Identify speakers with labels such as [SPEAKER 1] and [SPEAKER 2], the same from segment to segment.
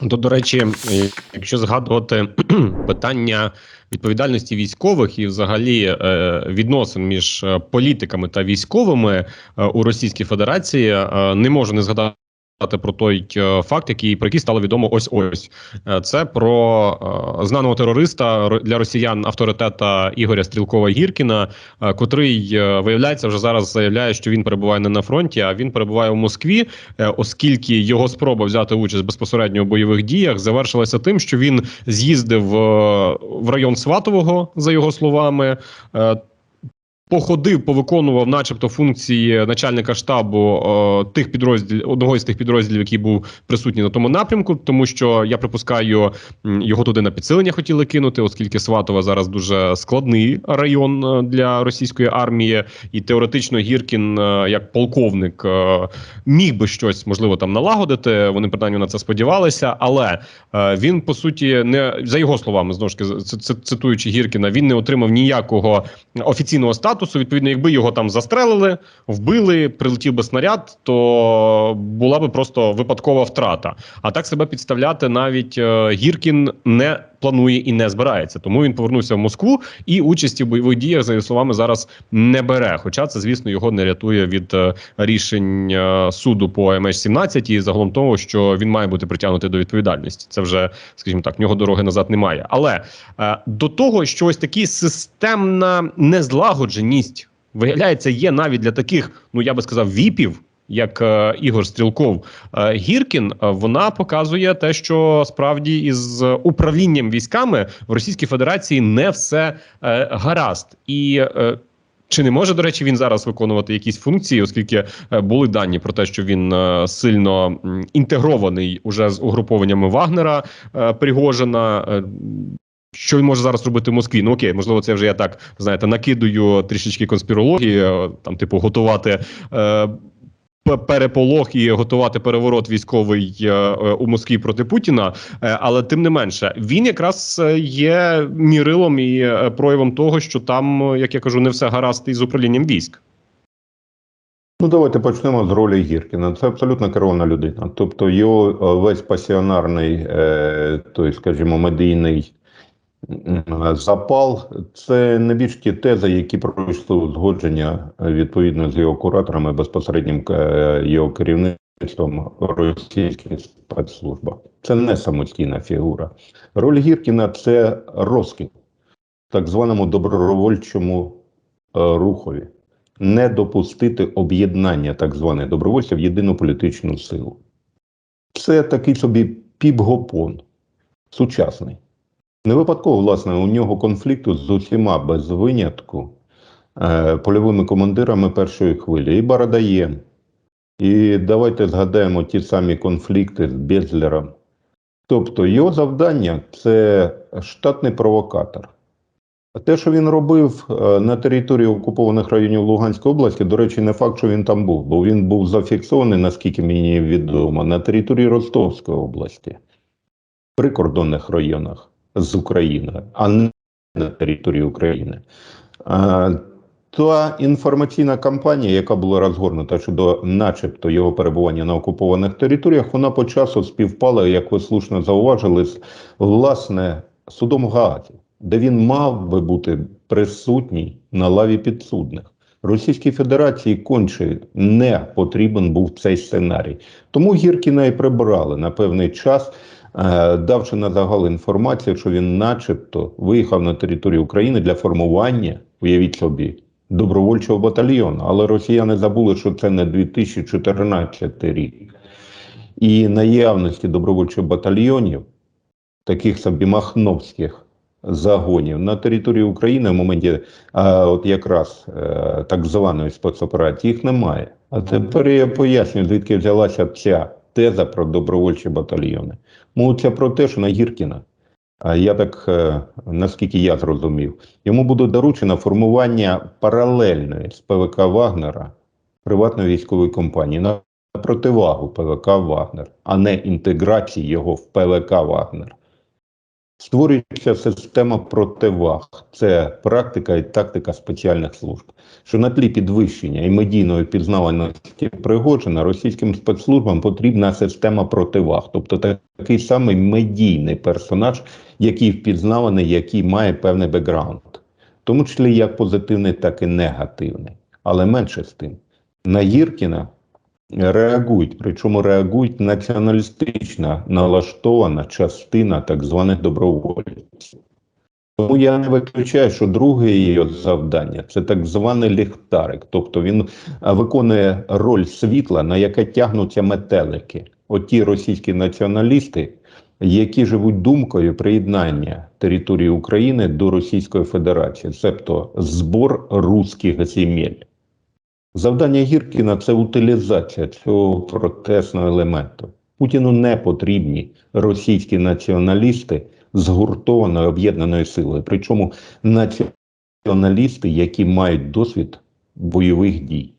[SPEAKER 1] То, до речі, е, якщо згадувати питання відповідальності військових і взагалі е, відносин між е, політиками та військовими у Російській Федерації, не можу не згадати. Про той е, факт, який про який стало відомо ось ось Е, це про е, знаного терориста ро- для росіян авторитета Ігоря Стрілкова Гіркіна, котрий виявляється вже зараз заявляє, що він перебуває не на фронті, а він перебуває у Москві, оскільки його спроба взяти участь безпосередньо у бойових діях завершилася тим, що він з'їздив в район Сватового, за його словами. Походив, повиконував, начебто, функції начальника штабу е, тих підрозділів одного із тих підрозділів, який був присутній на тому напрямку, тому що я припускаю, його туди на підсилення хотіли кинути, оскільки Сватова зараз дуже складний район е, для російської армії, і теоретично Гіркін, е, як полковник, е, міг би щось можливо там налагодити. Вони принаймні на це сподівалися, але е, він по суті не за його словами знову ж таки цитуючи Гіркіна, він не отримав ніякого офіційного статусу. Відповідно, якби його там застрелили, вбили, прилетів би снаряд, то була би просто випадкова втрата. А так себе підставляти навіть е, Гіркін не планує і не збирається. Тому він повернувся в Москву і участі в бойових діях, за його словами, зараз не бере. Хоча це, звісно, його не рятує від е, рішень е, суду по МH17 і загалом того, що він має бути притягнутий до відповідальності. Це вже, скажімо так, в нього дороги назад немає. Але е, до того, що ось такі системна незлагодженість виявляється, є навіть для таких, ну я би сказав, віпів. Як е, Ігор Стрілков е, Гіркін, е, вона показує те, що справді із управлінням військами в Російській Федерації не все гаразд, і чи не може до речі він зараз виконувати якісь функції, оскільки були дані про те, що він сильно інтегрований уже з угрупованнями Вагнера Пригожина. що він може зараз робити в Москві? Ну окей, можливо, це вже я так знаєте, накидую трішечки конспірології, там, типу, готувати. Переполох і готувати переворот військовий е, е, у Москві проти Путіна, Е, але тим не менше, він якраз є мірилом і проявом того, що там, як я кажу, не все гаразд із управлінням військ.
[SPEAKER 2] Ну, давайте почнемо з ролі Гіркіна. Це абсолютно керована людина. Тобто його весь пасіонарний, той, скажімо, медійний запал це не більш ті тези, які пройшли узгодження е, відповідно з його кураторами, безпосереднім е, його керівництвом російських спецслужб. Це не самостійна фігура. Роль Гіркіна це розкіл так званому добровольчому е, рухові не допустити об'єднання так званих добровольців в єдину політичну силу. Це такий собі піп-гопон сучасний. Не випадково, власне, у нього конфлікту з усіма без винятку е, польовими командирами першої хвилі. І Барадаєм. І давайте згадаємо ті самі конфлікти з Безлером. Тобто його завдання це штатний провокатор. А Те, що він робив е, на території окупованих районів Луганської області, до речі, не факт, що він там був, бо він був зафіксований, наскільки мені відомо, на території Ростовської області, прикордонних районах з Україною, а не на території України. Та інформаційна кампанія, яка була розгорнута щодо, начебто, його перебування на окупованих територіях, вона по часу співпала, як ви слушно зауважили, з власне судом Гаазі де він мав би бути присутній на лаві підсудних. Російській Федерації конче не потрібен був цей сценарій. Тому Гіркіна і прибрали на певний час, давши на загал інформацію, що він, начебто, виїхав на територію України для формування, уявіть собі, добровольчого батальйону. Але росіяни забули, що це не 2014 рік. І наявності добровольчих батальйонів, таких собі махновських загонів на території України в моменті а, от якраз е, так званої спецоперації їх немає. А тепер я поясню, звідки взялася ця теза про добровольчі батальйони. Мовиться про те, що на Гіркіна, а я так, е, наскільки я зрозумів, йому буде доручено формування паралельної з ПВК Вагнера приватної військової компанії на противагу ПВК Вагнер, а не інтеграції його в ПВК Вагнер. Створюється система противаг. Це практика і тактика спеціальних служб. Що на тлі підвищення і медійної пізнаваності Пригожина російським спецслужбам потрібна система противаг, тобто такий самий медійний персонаж, який впізнаваний, який має певний бекграунд, тому числі як позитивний, так і негативний. Але менше з тим, на Гіркіна реагують, причому реагують націоналістично налаштована частина так званих добровольців. Тому я не виключаю, що друге її завдання це так званий ліхтарик, тобто він виконує роль світла, на яке тягнуться метелики. Оті російські націоналісти, які живуть думкою приєднання території України до Російської Федерації, тобто збор русських земель. Завдання Гіркіна це утилізація цього протестного елементу. Путіну не потрібні російські націоналісти згуртованої об'єднаної сили, причому націоналісти, які мають досвід бойових дій.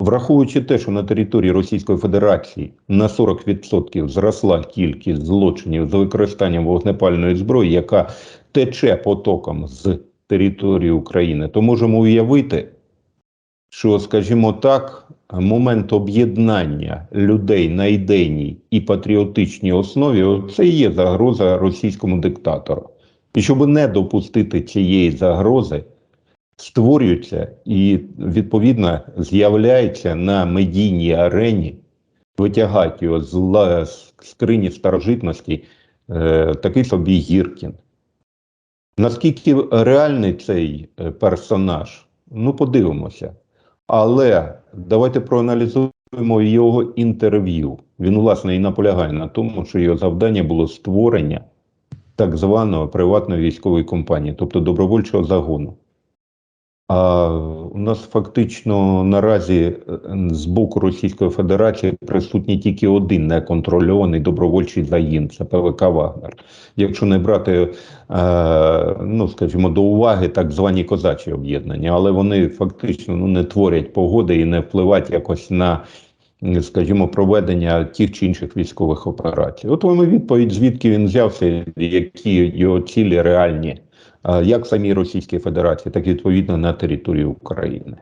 [SPEAKER 2] Враховуючи те, що на території Російської Федерації на 40% зросла кількість злочинів за використанням вогнепальної зброї, яка тече потоком з території України, то можемо уявити, що, скажімо так, момент об'єднання людей на ідейній і патріотичній основі це і є загроза російському диктатору. І щоб не допустити цієї загрози, створюються і відповідно з'являється на медійній арені, витягають його з скрині старожитності е, такий собі Гіркін. Наскільки реальний цей е, персонаж? Ну, подивимося. Але давайте проаналізуємо його інтерв'ю. Він, власне, і наполягає на тому, що його завдання було створення так званої приватної військової компанії, тобто добровольчого загону. А у нас фактично наразі е, з боку Російської Федерації присутній тільки один неконтрольований добровольчий загін це ПВК Вагнер. Якщо не брати, е, ну скажімо, до уваги так звані козачі об'єднання, але вони фактично ну, не творять погоди і не впливають якось на, скажімо, проведення тих чи інших військових операцій. От вам відповідь, звідки він взявся, які його цілі реальні. А, як в самій Російській Федерації, так і відповідно на території України.